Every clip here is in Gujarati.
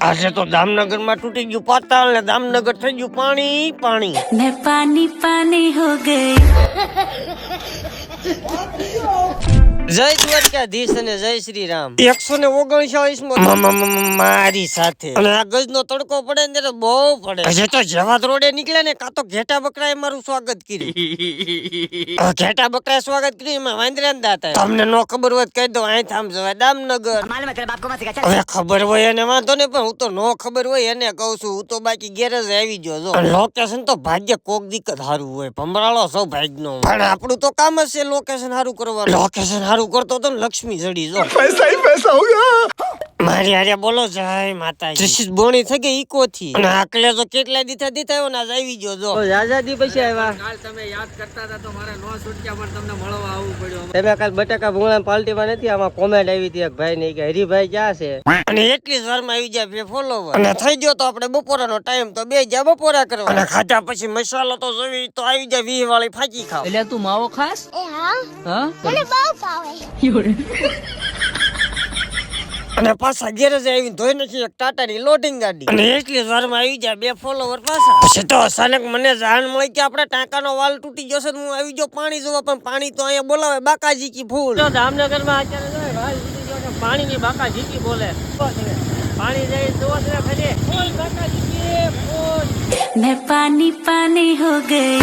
આજે તો દામનગરમાં તૂટી ગયું પાતાલ ને દામનગર થઈ ગયું પાણી પાણી. મેં પાણી પાણી હો ગઈ. જય દ્વારકાધીશ અને જય શ્રી રામ એકસો ને ઓગણચાળીસ મારી સાથે. અને આ ગજ નો તડકો પડે ને ત્યારે બહુ પડે. હજે તો જવાદ રોડે નીકળે ને કાં તો ઘેટા બકરાએ મારું સ્વાગત કર્યું. ઘેટા બકરાએ સ્વાગત કર્યું એમાં વાંદરા ને દાતા તમને નો ખબર હોય કહી દો અહીં થામ જવાય. દામનગર. હવે ખબર હોય એને વાંધો ને પણ હું તો નો ખબર હોય એને કહું છું હું તો બાકી ગેરેજ આવી ગયો છો. લોકેશન તો ભાગ્ય કોક દિક્કત સારું હોય ભમરાળો સૌ ભાગ નો પણ આપણું તો કામ જ છે લોકેશન સારું કરવાનું. લોકેશન સારું હારું કરતો તો ને લક્ષ્મી જડી જો. પૈસા પૈસા મારી હારે બોલો જય માતા જશીશ બોણી થઈ ગઈ ઈકો થી. અને આકલે તો કેટલા દીથા દીથા આવ્યો ને આવી ગયો જો. તો આઝાદી પછી આવ્યા. કાલ તમે યાદ કરતા હતા તો મારે નો છૂટક્યા પણ તમને મળવા આવવું પડ્યું તમે કાલ બટાકા ભૂંગળા પાલટીમાં નથી આમાં કોમેન્ટ આવી હતી એક ભાઈ ની કે હરીભાઈ ક્યાં છે? અને એટલી જ વારમાં આવી જાય બે ફોલોવર અને થઈ ગયો તો આપણે બપોરાનો ટાઈમ તો બે જ્યાં બપોરા કરવા. અને ખાધા પછી મસાલો તો જોવી તો આવી જાય વીહ વાળી ફાકી ખાવ. એટલે તું માવો ખાસ? એ હા. હા? મને બહુ ભાવે. અને પાછા ગેરેજ આવીને ધોઈ નથી એક ટાટાની લોડિંગ ગાડી. અને એટલી વારમાં આવી જાય બે ફોલોવર પાછા. પછી તો અચાનક મને જાણ મળી કે આપણે ટાંકાનો વાલ તૂટી જશે છે હું આવી ગયો પાણી જોવા પણ પાણી તો અહીંયા બોલાવે બાકાજી કી ફૂલ જામનગરમાં અત્યારે વાલ તૂટી પાણીની બાકાજી કી બોલે. પાણી જઈ જોવો છે ખાલી. ફૂલ બાકાજી કી પાણી પાણી હો ગઈ.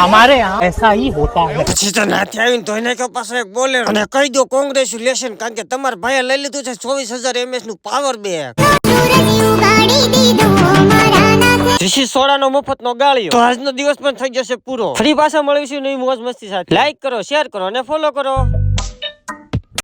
हमारे यहाँ ऐसा ही होता है પછી તો નાથી આવીને ધોઈ નાખ્યો પાછો એક બોલે અને કહી દો કોંગ્રેચ્યુલેશન કારણ કે તમારા ભાઈએ લઈ લીધું છે ચોવીસ હજાર એમએસ નું પાવર બેગ સૂરજ ઉગાડી દીધો મારા નાથે ઋષિ સોડાનો મફત નો ગાળ્યો તો આજનો દિવસ પણ થઈ જશે પૂરો ફરી પાછા મળીશું નવી મોજ મસ્તી સાથે લાઈક કરો શેર કરો અને ફોલો કરો